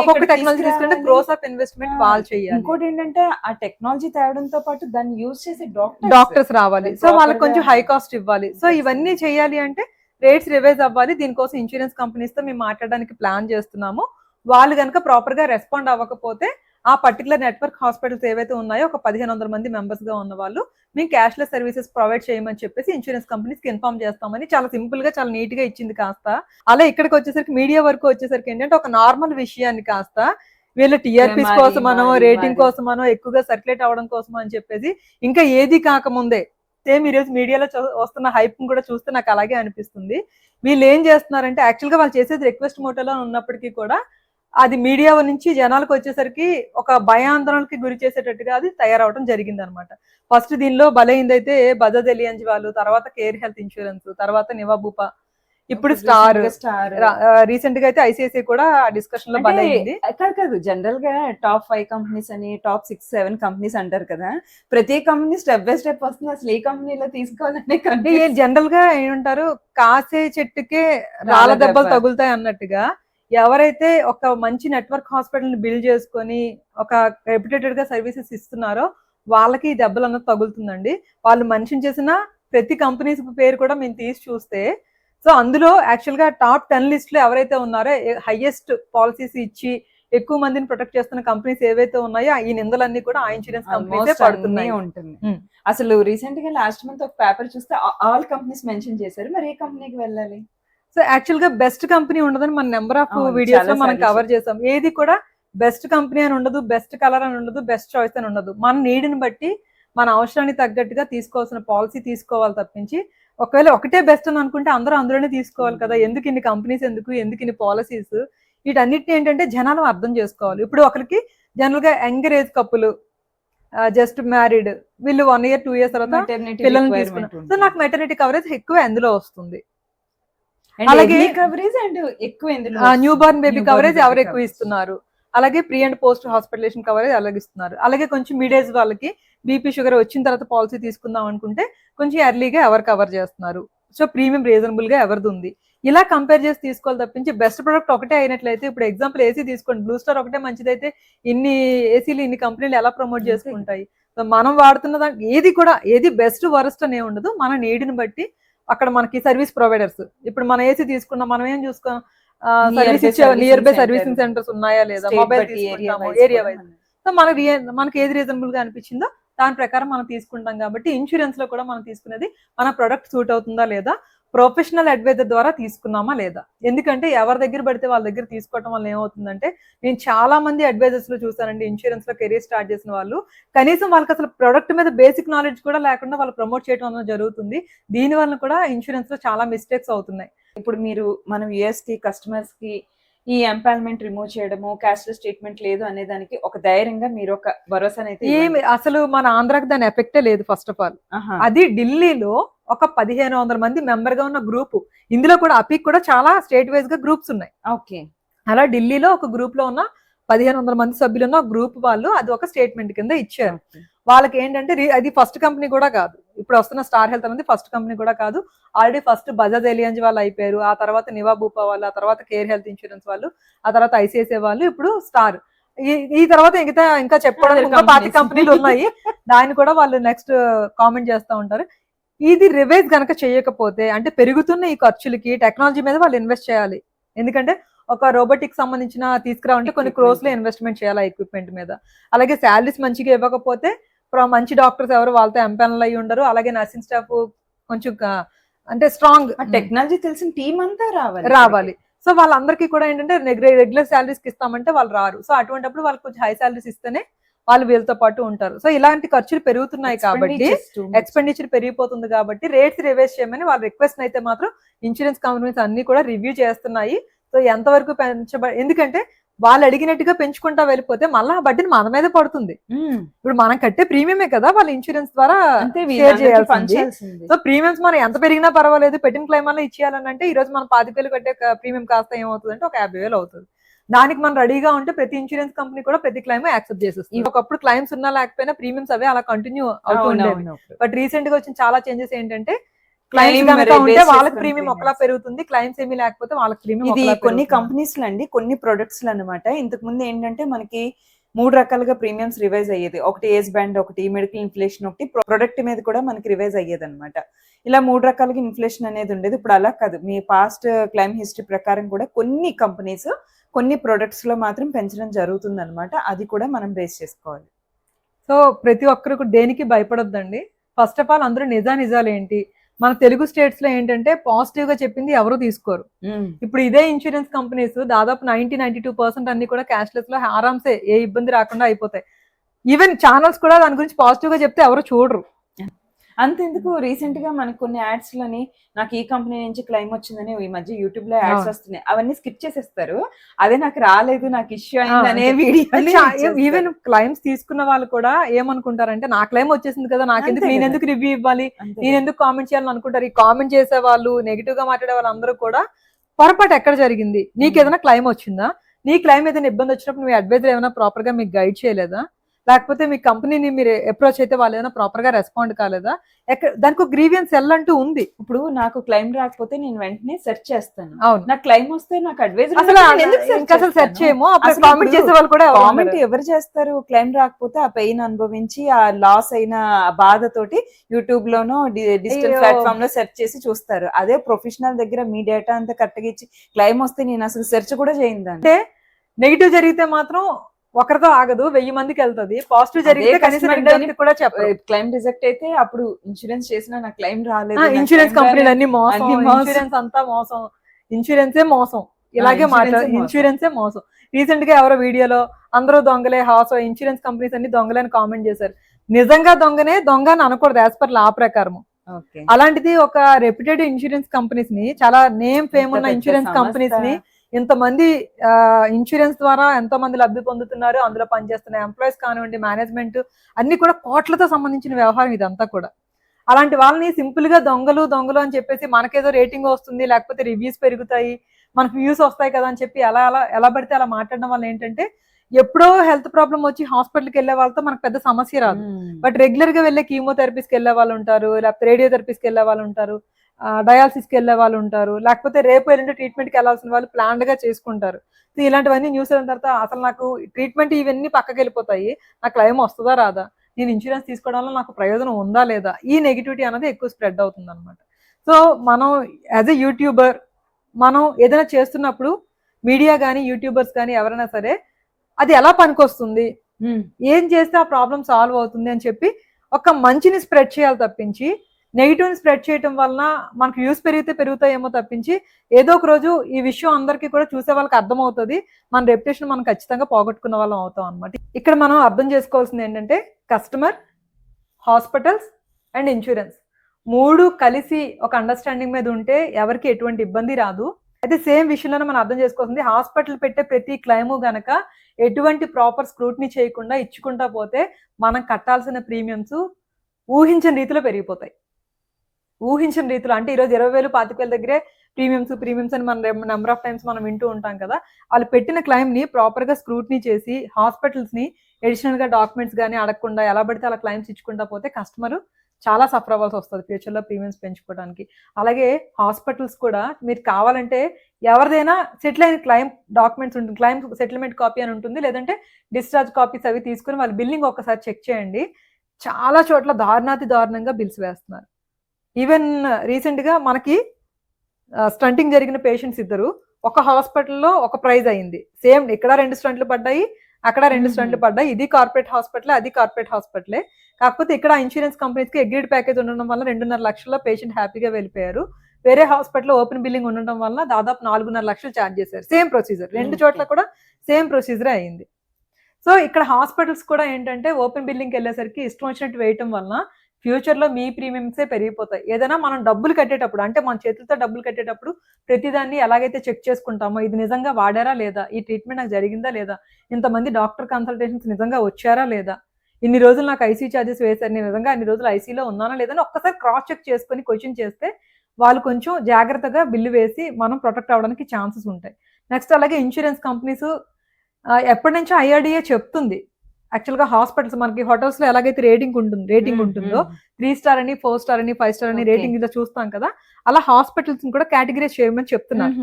ఒక్కొక్క టెక్నాలజీ తీసుకుంటే క్రోస్ ఆఫ్ ఇన్వెస్ట్మెంట్ వాళ్ళు చేయాలి. ఇంకోటి ఏంటంటే ఆ టెక్నాలజీ తేవడంతో పాటు దాన్ని యూజ్ చేసే డాక్టర్ డాక్టర్స్ రావాలి. సో వాళ్ళకి కొంచెం హై కాస్ట్ ఇవ్వాలి. సో. ఇవన్నీ చేయాలి అంటే రేట్స్ రివైజ్ అవ్వాలి. దీనికోసం ఇన్సూరెన్స్ కంపెనీస్తో మేము మాట్లాడడానికి ప్లాన్ చేస్తున్నాము. వాళ్ళు కనుక ప్రాపర్గా రెస్పాండ్ అవ్వకపోతే ఆ పర్టికులర్ నెట్వర్క్ హాస్పిటల్స్ ఏవైతే ఉన్నాయో ఒక పదిహేను వందల మంది మెంబర్స్గా ఉన్న వాళ్ళు మేము క్యాష్లెస్ సర్వీసెస్ ప్రొవైడ్ చేయమని చెప్పేసి ఇన్సూరెన్స్ కంపెనీస్కి ఇన్ఫార్మ్ చేస్తామని చాలా సింపుల్గా చాలా నీట్గా ఇచ్చింది కాస్త అలా ఇక్కడికి వచ్చేసరికి మీడియా వరకు వచ్చేసరికి ఏంటంటే ఒక నార్మల్ విషయాన్ని కాస్త వీళ్ళు టీఆర్పీస్ కోసమనో రేటింగ్. కోసమనో ఎక్కువగా సర్క్యులేట్ అవ్వడం కోసం అని చెప్పేసి ఇంకా ఏది కాకముందే సేమ్ ఈరోజు మీడియాలో వస్తున్న హైప్ కూడా చూస్తే నాకు అలాగే అనిపిస్తుంది వీళ్ళు ఏం చేస్తున్నారంటే యాక్చువల్గా వాళ్ళు చేసేది రిక్వెస్ట్ మోటోలో ఉన్నప్పటికీ కూడా అది మీడియా నుంచి జనాలకు వచ్చేసరికి ఒక భయాందోళనకి గురి చేసేటట్టుగా అది తయారవడం జరిగింది అనమాట ఫస్ట్ దీనిలో బలైందైతే బజాజ్ ఎలియన్స్ వాళ్ళు తర్వాత కేర్ హెల్త్ ఇన్సూరెన్స్ తర్వాత నివాబూపా ఇప్పుడు స్టార్ స్టార్. రీసెంట్గా అయితే ఐసిఐసిఐ కూడా డిస్కషన్లో బలైంది. కాదు కాదు జనరల్గా టాప్ ఫైవ్ కంపెనీస్ అని టాప్ సిక్స్ సెవెన్ కంపెనీస్ అంటారు కదా ప్రతి కంపెనీ స్టెప్ బై స్టెప్ వస్తుంది. అసలు ఏ కంపెనీలో తీసుకోవాలనే కన్ఫ్యూజ్ జనరల్గా ఏమంటారు కాసే చెట్టుకే రాళ్ళ దెబ్బలు దెబ్బ. తగులుతాయి అన్నట్టుగా ఎవరైతే ఒక మంచి నెట్వర్క్ హాస్పిటల్ని బిల్డ్ చేసుకొని ఒక రెప్యుటేటెడ్గా సర్వీసెస్ ఇస్తున్నారో వాళ్ళకి ఈ దెబ్బలు అన్నది తగులుతుందండి. వాళ్ళు మనిషిని చేసిన ప్రతి కంపెనీస్ పేరు కూడా మేము తీసి చూస్తే సో అందులో యాక్చువల్గా టాప్ టెన్ లిస్ట్లో ఎవరైతే ఉన్నారో హైయెస్ట్ పాలసీస్ ఇచ్చి ఎక్కువ మందిని ప్రొటెక్ట్ చేస్తున్న కంపెనీస్ ఏవైతే ఉన్నాయో ఈ నిందలన్నీ కూడా ఆ ఇన్సూరెన్స్ కంపెనీసే పడుతున్నాయి. ఉంటుంది. అసలు రీసెంట్గా లాస్ట్ మంత్ ఒక పేపర్ చూస్తే ఆల్ కంపెనీస్ మెన్షన్ చేశారు. మరి ఏ కంపెనీకి వెళ్ళాలి? సో యాక్చువల్గా బెస్ట్ కంపెనీ ఉండదని మన నెంబర్ ఆఫ్ వీడియోస్లో మనం కవర్ చేసాం. ఏది కూడా బెస్ట్ కంపెనీ అని ఉండదు బెస్ట్ కలర్ అని ఉండదు బెస్ట్ చాయిస్ అని ఉండదు. మన నీడ్ని బట్టి మన అవసరానికి తగ్గట్టుగా తీసుకోవాల్సిన పాలసీ తీసుకోవాలి తప్పించి ఒకవేళ ఒకటే బెస్ట్ అని అనుకుంటే అందరూ అందులోనే తీసుకోవాలి కదా. ఎందుకు ఇన్ని కంపెనీస్ ఎందుకు ఎందుకు ఇన్ని పాలసీస్ వీటన్నిటిని ఏంటంటే జనాలు అర్థం చేసుకోవాలి. ఇప్పుడు ఒకరికి జనరల్గా యంగర్ ఏజ్ కప్పులు జస్ట్ మ్యారీడ్ వీళ్ళు వన్ ఇయర్ టూ ఇయర్స్ తర్వాత పిల్లల్ని తీసుకున్నారు సో నాకు మెటర్నిటీ కవరేజ్ ఎక్కువ ఎందులో వస్తుంది. అలాగే- కవరేజ్ అండ్ ఎక్కువ న్యూ బార్న్ బేబీ కవరేజ్ ఎవరు ఎక్కువ. ఇస్తున్నారు? అలాగే pre and post hospitalisation coverage అలాగే ఇస్తున్నారు. అలాగే కొంచెం మిడ్ ఏజ్ వాళ్ళకి బీపీ షుగర్ వచ్చిన తర్వాత పాలసీ తీసుకుందాం అనుకుంటే కొంచెం ఎర్లీగా ఎవరు కవర్ చేస్తున్నారు? సో ప్రీమియం రీజనబుల్గా ఎవరిది ఉంది? ఇలా కంపేర్ చేసి తీసుకోవాలి తప్పించి బెస్ట్ ప్రొడక్ట్ ఒకటే అయినట్లయితే ఇప్పుడు ఎగ్జాంపుల్ ఏసీ తీసుకోండి. బ్లూ స్టార్ ఒకటే మంచిదైతే ఇన్ని ఏసీలు ఇన్ని కంపెనీలు ఎలా ప్రమోట్. చేసుకుంటాయి? సో మనం వాడుతున్న ఏది కూడా ఏది బెస్ట్ వరస్ట్ అనే ఉండదు. మన నీడిని బట్టి అక్కడ మనకి సర్వీస్ ప్రొవైడర్స్. ఇప్పుడు మన ఏసీ తీసుకున్నాం మనం ఏం చూసుకో Near సర్వీస్ ఇచ్చే నియర్ బై. సర్వీసింగ్ సెంటర్స్ ఉన్నాయా లేదా? మొబైల్ ఏరియా వైజ్ సో మనకి మనకి ఏది రీజనబుల్గా అనిపించిందో దాని ప్రకారం మనం తీసుకుంటాం కాబట్టి ఇన్సూరెన్స్లో కూడా మనం తీసుకునేది మన ప్రొడక్ట్ సూట్ అవుతుందా లేదా? ప్రొఫెషనల్ అడ్వైజర్ ద్వారా తీసుకున్నామా లేదా? ఎందుకంటే ఎవరి దగ్గర పడితే వాళ్ళ దగ్గర తీసుకోవడం వల్ల ఏమవుతుందంటే నేను చాలా మంది అడ్వైజర్స్లో చూసానండి ఇన్సూరెన్స్లో కెరీర్ స్టార్ట్ చేసిన వాళ్ళు. కనీసం వాళ్ళకి అసలు ప్రొడక్ట్ మీద బేసిక్ నాలెడ్జ్ కూడా లేకుండా వాళ్ళు ప్రమోట్ చేయడం అనేది జరుగుతుంది. దీని వల్ల కూడా ఇన్సూరెన్స్లో చాలా మిస్టేక్స్ అవుతున్నాయి. ఇప్పుడు మీరు మనం యుఎస్కి కస్టమర్స్కి ఈ ఎంపాల్మెంట్ రిమూవ్ చేయడము క్యాష్లెస్ ట్రీట్మెంట్ లేదు అనే దానికి ఒక ధైర్యంగా మీరు ఒక భరోసానైతే ఏమి అసలు మన ఆంధ్రాకి దాని ఎఫెక్టే లేదు ఫస్ట్ ఆఫ్ ఆల్. అది ఢిల్లీలో ఒక పదిహేను వందల మంది మెంబర్గా ఉన్న గ్రూప్ ఇందులో కూడా అపిక్ కూడా చాలా స్టేట్ వైజ్గా గ్రూప్స్ ఉన్నాయి. ఓకే. అలా ఢిల్లీలో ఒక గ్రూప్లో ఉన్న పదిహేను వందల మంది సభ్యులు ఉన్న గ్రూప్ వాళ్ళు అది ఒక స్టేట్మెంట్ కింద ఇచ్చారు. వాళ్ళకి ఏంటంటే అది ఫస్ట్ కంపెనీ కూడా కాదు. ఇప్పుడు వస్తున్న స్టార్ హెల్త్ అనేది ఫస్ట్ కంపెనీ కూడా కాదు. ఆల్రెడీ ఫస్ట్ బజాజ్ ఎలియన్స్ వాళ్ళు అయిపోయారు. ఆ తర్వాత నివా బూపా వాళ్ళు ఆ తర్వాత కేర్ హెల్త్ ఇన్సూరెన్స్ వాళ్ళు ఆ తర్వాత ఐసిఐసిఐ వాళ్ళు ఇప్పుడు స్టార్ ఈ తర్వాత ఇంకా ఇంకా చెప్పుకోవడానికి పాతి. కంపెనీలు ఉన్నాయి. దాన్ని కూడా వాళ్ళు నెక్స్ట్ కామెంట్ చేస్తూ ఉంటారు. ఇది రివైజ్ గనక చేయకపోతే అంటే పెరుగుతున్న ఈ ఖర్చులకి టెక్నాలజీ మీద వాళ్ళు ఇన్వెస్ట్ చేయాలి. ఎందుకంటే ఒక రోబోటిక్ సంబంధించిన తీసుకురావాలంటే కొన్ని. క్రోస్లో ఇన్వెస్ట్మెంట్ చేయాలి ఎక్విప్మెంట్ మీద. అలాగే శాలరీస్ మంచిగా ఇవ్వకపోతే మంచి డాక్టర్స్ ఎవరు వాళ్ళతో ఎంపెనల్ అయి ఉండరు. అలాగే నర్సింగ్ స్టాఫ్ కొంచెం అంటే స్ట్రాంగ్. టెక్నాలజీ తెలిసిన టీం అంతా రావాలి. రావాలి. సో వాళ్ళందరికీ కూడా ఏంటంటే రెగ్యులర్ శాలరీస్ ఇస్తామంటే వాళ్ళు రారు. సో అటువంటిప్పుడు వాళ్ళకి కొంచెం హై శాలరీస్ ఇస్తేనే వాళ్ళు వీళ్ళతో పాటు ఉంటారు. సో ఇలాంటి ఖర్చులు పెరుగుతున్నాయి కాబట్టి ఎక్స్పెండిచర్ పెరిగిపోతుంది కాబట్టి రేట్స్ రివైజ్ చేయమని వాళ్ళ రిక్వెస్ట్ అయితే మాత్రం ఇన్సూరెన్స్ కంపెనీస్ అన్ని కూడా రివ్యూ చేస్తున్నాయి. సో ఎంతవరకు పెంచబ ఎందుకంటే వాళ్ళు అడిగినట్టుగా పెంచుకుంటా వెళ్ళిపోతే మళ్ళీ ఆ బడ్డీని మన మీద పడుతుంది. ఇప్పుడు మనం కట్టే ప్రీమియమే కదా వాళ్ళ ఇన్సూరెన్స్ ద్వారా చేయాల్సింది. సో ప్రీమియమ్స్ మనం ఎంత పెరిగినా పర్వాలేదు. పెట్టిన క్లైమ్ అలా ఇచ్చేయాలని అంటే ఈ రోజు మనం పాతి వేలు కట్టే ప్రీమియం కాస్త ఏమవుతుంది అంటే ఒక యాభై వేలు అవుతుంది. దానికి మనం రెడీగా ఉంటే ప్రతి ఇన్సూరెన్స్ కంపెనీ కూడా ప్రతి క్లైమ్ యాక్సెప్ట్ చేసేస్తుంది. ఒకప్పుడు క్లైమ్స్ ఉన్నా లేకపోయినా ప్రీమియమ్స్ అవే అలా కంటిన్యూ అవుతూ ఉండేవి. బట్ రీసెంట్గా వచ్చిన చాలా చేంజెస్ ఏంటంటే క్లైమ్స్ Claim కనుక ఉంటే వాళ్ళకి ప్రీమియం. ఒకలా పెరుగుతుంది క్లైమ్స్ ఏమీ లేకపోతే వాళ్ళకి ప్రీమియం ఇది కొన్ని కంపెనీస్ అండి కొన్ని ప్రొడక్ట్స్ అన్నమాట. ఇంతకు ముందు ఏంటంటే మనకి మూడు రకాలుగా ప్రీమియమ్స్ రివైజ్ అయ్యేది. ఒకటి ఏజ్ బ్యాండ్ ఒకటి మెడికల్ ఇన్ఫ్లేషన్ ఒకటి ప్రొడక్ట్ మీద కూడా మనకి రివైజ్ అయ్యేది అనమాట ఇలా మూడు రకాలుగా ఇన్ఫ్లేషన్ అనేది ఉండేది. ఇప్పుడు అలా కాదు. మీ పాస్ట్ క్లైమ్ హిస్టరీ ప్రకారం కూడా కొన్ని కంపెనీస్ కొన్ని ప్రొడక్ట్స్లో మాత్రం పెంచడం జరుగుతుంది అనమాట అది కూడా మనం బేస్ చేసుకోవాలి. సో ప్రతి ఒక్కరికి దేనికి భయపడొద్దండి. ఫస్ట్ ఆఫ్ ఆల్ అందరూ నిజా నిజాలు ఏంటి మన తెలుగు స్టేట్స్లో ఏంటంటే పాజిటివ్గా చెప్పింది ఎవరు తీసుకోరు. ఇప్పుడు ఇదే ఇన్సూరెన్స్ కంపెనీస్ దాదాపు నైన్టీ నైన్టీ టూ పర్సెంట్ అన్ని కూడా క్యాష్లెస్లో ఆరామ్సే ఏ ఇబ్బంది రాకుండా అయిపోతాయి. ఈవెన్ ఛానల్స్ కూడా దాని గురించి పాజిటివ్గా చెప్తే ఎవరు చూడరు. అంతెందుకు? రీసెంట్గా మనకు కొన్ని యాడ్స్లోని నాకు ఈ కంపెనీ నుంచి క్లైమ్ వచ్చిందని ఈ మధ్య యూట్యూబ్లో యాడ్స్. వస్తున్నాయి. అవన్నీ స్కిప్ చేసేస్తారు. అదే నాకు రాలేదు నాకు ఇష్యూ అయింది అనే. వీడియో ఈవెన్ క్లైమ్స్ తీసుకున్న వాళ్ళు కూడా ఏమనుకుంటారంటే నా క్లైమ్ వచ్చేసింది కదా నాకెందుకు నేను. ఎందుకు రివ్యూ ఇవ్వాలి? నేను ఎందుకు కామెంట్ చేయాలని అనుకుంటారు? ఈ కామెంట్ చేసే వాళ్ళు నెగిటివ్గా మాట్లాడే వాళ్ళందరూ కూడా పొరపాటు ఎక్కడ జరిగింది? నీకు. ఏదైనా క్లైమ్ వచ్చిందా? నీ క్లైమ్ ఏదైనా ఇబ్బంది వచ్చినప్పుడు మీ అడ్వైజర్ ఏమైనా ప్రాపర్గా మీకు గైడ్ చేయలేదా? లేకపోతే మీ కంపెనీని మీరు అప్రోచ్ అయితే వాళ్ళు ఏమైనా ప్రాపర్గా రెస్పాండ్ కాలేదా? ఎక్కడ దానికి ఒక గ్రీవియన్స్ సెల్ అంటూ ఉంది. ఇప్పుడు నాకు క్లైమ్ రాకపోతే నేను వెంటనే సెర్చ్ చేస్తాను. అవును. నాకు క్లైమ్ వస్తే నాకు అడ్వైజర్ అసలు సెర్చ్ చేయము. అప్పుడు కామెంట్ చేసే వాళ్ళు కూడా ఎవరు కామెంట్. ఎవరు చేస్తారు? క్లైమ్ రాకపోతే ఆ పెయిన్ అనుభవించి ఆ లాస్ అయిన బాధతోటి యూట్యూబ్ లోనో డిజిటల్. ప్లాట్ఫామ్లో సెర్చ్ చేసి చూస్తారు. అదే ప్రొఫెషనల్ దగ్గర మీ డేటా అంతా కరెక్ట్గా ఇచ్చి క్లైమ్ వస్తే నేను అసలు సెర్చ్ కూడా చేయిందాన్ని అంటే నెగిటివ్ జరిగితే మాత్రం ఒకరితో ఆగదు వెయ్యి మందికి వెళ్తది పాజిటివ్ జరిగితే కనీసం కూడా చెప్పరు క్లైమ్ రిజెక్ట్ అయితే అప్పుడు ఇన్సూరెన్స్ చేసినా నాకు క్లైమ్ రాలేదు ఇన్సూరెన్స్ కంపెనీలు. అన్ని మోసం. ఇన్సూరెన్స్ అంతా మోసం ఇన్సూరెన్సే మోసం ఇలాగే మాట్లాడు. ఇన్సూరెన్సే మోసం రీసెంట్గా ఎవరో వీడియోలో అందరూ దొంగలే హాసో ఇన్సూరెన్స్ కంపెనీస్ అన్ని దొంగలే అని కామెంట్ చేశారు నిజంగా దొంగనే దొంగ అని అనకూడదు యాజ్ పర్ లా ప్రకారం. అలాంటిది ఒక రెప్యూటెడ్ ఇన్సూరెన్స్ కంపెనీస్ని చాలా నేమ్ ఫేమ్ ఉన్న ఇన్సూరెన్స్. కంపెనీస్ని ఇంతమంది ఇన్సూరెన్స్ ద్వారా ఎంతో మంది లబ్ధి పొందుతున్నారు అందులో పనిచేస్తున్న ఎంప్లాయీస్ కానివ్వండి మేనేజ్మెంట్ అన్ని కూడా కోట్లతో సంబంధించిన వ్యవహారం ఇదంతా కూడా. అలాంటి వాళ్ళని సింపుల్గా దొంగలు దొంగలు అని చెప్పేసి మనకేదో రేటింగ్ వస్తుంది లేకపోతే రివ్యూస్ పెరుగుతాయి మనకు వ్యూస్ వస్తాయి కదా అని చెప్పి ఎలా అలా ఎలా పడితే అలా మాట్లాడడం వల్ల ఏంటంటే ఎప్పుడో హెల్త్ ప్రాబ్లం వచ్చి హాస్పిటల్కి వెళ్ళే వాళ్ళతో మనకు పెద్ద సమస్య రాదు. బట్ రెగ్యులర్గా వెళ్ళే కీమోథెరపీస్కి వెళ్ళే వాళ్ళు ఉంటారు లేకపోతే రేడియోథెరపీస్కి వెళ్ళే వాళ్ళు ఉంటారు. డయాలసిస్కి వెళ్ళే వాళ్ళు ఉంటారు. లేకపోతే రేపు ఎల్లుండి ట్రీట్మెంట్కి వెళ్ళాల్సిన వాళ్ళు ప్లాన్డ్గా చేసుకుంటారు. సో ఇలాంటివన్నీ న్యూస్ అయిన తర్వాత అసలు నాకు ట్రీట్మెంట్ ఇవన్నీ పక్కకి వెళ్ళిపోతాయి. నాకు క్లైమ్ వస్తుందా రాదా? నేను ఇన్సూరెన్స్ తీసుకోవడం వల్ల నాకు ప్రయోజనం ఉందా లేదా? ఈ నెగిటివిటీ అనేది ఎక్కువ స్ప్రెడ్ అవుతుంది అనమాట సో మనం యాజ్ ఎ యూట్యూబర్ మనం ఏదైనా చేస్తున్నప్పుడు మీడియా కానీ యూట్యూబర్స్ కానీ ఎవరైనా సరే అది ఎలా పనికొస్తుంది? ఏం చేస్తే ఆ ప్రాబ్లం సాల్వ్ అవుతుంది అని చెప్పి ఒక మంచిని స్ప్రెడ్ చేయాలి తప్పించి నెగిటివ్ని స్ప్రెడ్ చేయటం వలన మనకు వ్యూస్ పెరిగితే పెరుగుతాయేమో తప్పించి ఏదో ఒక రోజు ఈ విషయం అందరికీ కూడా చూసే వాళ్ళకి అర్థమవుతుంది. మన రెప్యుటేషన్ మనం ఖచ్చితంగా పోగొట్టుకున్న వాళ్ళం అవుతాం అనమాట ఇక్కడ మనం అర్థం చేసుకోవాల్సింది ఏంటంటే కస్టమర్ హాస్పిటల్స్ అండ్ ఇన్సూరెన్స్ మూడు కలిసి ఒక అండర్స్టాండింగ్ మీద ఉంటే ఎవరికి ఎటువంటి ఇబ్బంది రాదు. అయితే సేమ్ విషయంలోనే మనం అర్థం చేసుకోవాల్సింది హాస్పిటల్ పెట్టే ప్రతి క్లైము గనక ఎటువంటి ప్రాపర్ స్క్రూట్ని చేయకుండా ఇచ్చుకుంటా పోతే మనం కట్టాల్సిన ప్రీమియమ్స్ ఊహించిన రీతిలో పెరిగిపోతాయి. ఊహించిన రీతిలో అంటే ఈరోజు ఇరవై వేలు పాతిక వేల దగ్గరే ప్రీమియమ్స్ ప్రీమియమ్స్ అని మనం నెంబర్ ఆఫ్ టైమ్స్ మనం వింటూ ఉంటాం కదా వాళ్ళు పెట్టిన క్లైమ్ని ప్రాపర్గా స్క్రూట్నీ చేసి హాస్పిటల్స్ని అడిషనల్గా డాక్యుమెంట్స్ కానీ అడగకుండా ఎలా పడితే అలా క్లైమ్స్ ఇచ్చుకుంటా పోతే కస్టమర్ చాలా సఫర్ అవ్వాల్సి వస్తుంది ఫ్యూచర్లో ప్రీమియమ్స్ పెంచుకోవడానికి. అలాగే హాస్పిటల్స్ కూడా మీరు కావాలంటే ఎవరిదైనా సెటిల్ అయిన క్లైమ్ డాక్యుమెంట్స్ ఉంటుంది క్లైమ్ సెటిల్మెంట్ కాపీ అని ఉంటుంది లేదంటే డిశ్చార్జ్ కాపీస్ అవి తీసుకుని వాళ్ళ బిల్లింగ్ ఒకసారి చెక్ చేయండి. చాలా చోట్ల దారుణాతి దారుణంగా బిల్స్ వేస్తున్నారు. ఈవెన్ రీసెంట్గా మనకి స్టంటింగ్ జరిగిన పేషెంట్స్ ఇద్దరు. ఒక హాస్పిటల్లో ఒక ప్రైజ్ అయింది. సేమ్ ఇక్కడ రెండు స్టంట్లు పడ్డాయి అక్కడ రెండు. స్టంట్లు పడ్డాయి. ఇది కార్పొరేట్ హాస్పిటల్ అది కార్పొరేట్ హాస్పిటలే. కాకపోతే ఇక్కడ ఇన్సూరెన్స్ కంపెనీస్కి అగ్రీడ్ ప్యాకేజ్ ఉండడం వల్ల రెండున్నర లక్షల్లో పేషెంట్ హ్యాపీగా వెళ్ళిపోయారు. వేరే హాస్పిటల్లో ఓపెన్ బిల్లింగ్ ఉండడం వల్ల దాదాపు నాలుగున్నర లక్షలు ఛార్జ్ చేశారు. సేమ్ ప్రొసీజర్ రెండు. చోట్ల కూడా సేమ్ ప్రొసీజర్ అయింది. సో ఇక్కడ హాస్పిటల్స్ కూడా ఏంటంటే ఓపెన్ బిల్లింగ్కి వెళ్ళేసరికి ఇష్టం వచ్చినట్టు వేయటం వలన ఫ్యూచర్లో మీ ప్రీమియమ్సే పెరిగిపోతాయి. ఏదైనా మనం డబ్బులు కట్టేటప్పుడు అంటే మన చేతులతో డబ్బులు కట్టేటప్పుడు ప్రతిదాన్ని ఎలాగైతే చెక్ చేసుకుంటామో ఇది నిజంగా వాడారా లేదా? ఈ ట్రీట్మెంట్ నాకు జరిగిందా లేదా? ఇంతమంది డాక్టర్ కన్సల్టేషన్స్ నిజంగా వచ్చారా లేదా? ఇన్ని రోజులు నాకు ఐసీ ఛార్జెస్ వేశారు నేను నిజంగా అన్ని రోజులు ఐసీలో ఉన్నానా లేదని ఒక్కసారి క్రాస్ చెక్ చేసుకొని క్వశ్చన్ చేస్తే వాళ్ళు కొంచెం జాగ్రత్తగా బిల్లు వేసి మనం ప్రొటెక్ట్ అవ్వడానికి ఛాన్సెస్ ఉంటాయి. నెక్స్ట్ అలాగే ఇన్సూరెన్స్ కంపెనీస్ ఎప్పటి నుంచో ఐఆర్డిఏ చెప్తుంది. యాక్చువల్గా హాస్పిటల్స్ మనకి hotels లో ఎలాగైతే రేటింగ్ ఉంటుంది రేటింగ్ ఉంటుందో త్రీ స్టార్ అని ఫోర్ స్టార్ అని ఫైవ్ స్టార్ అని. రేటింగ్ ఇలా చూస్తాం కదా అలా హాస్పిటల్స్ కూడా కేటగిరీస్ చేయమని చెప్తున్నారు.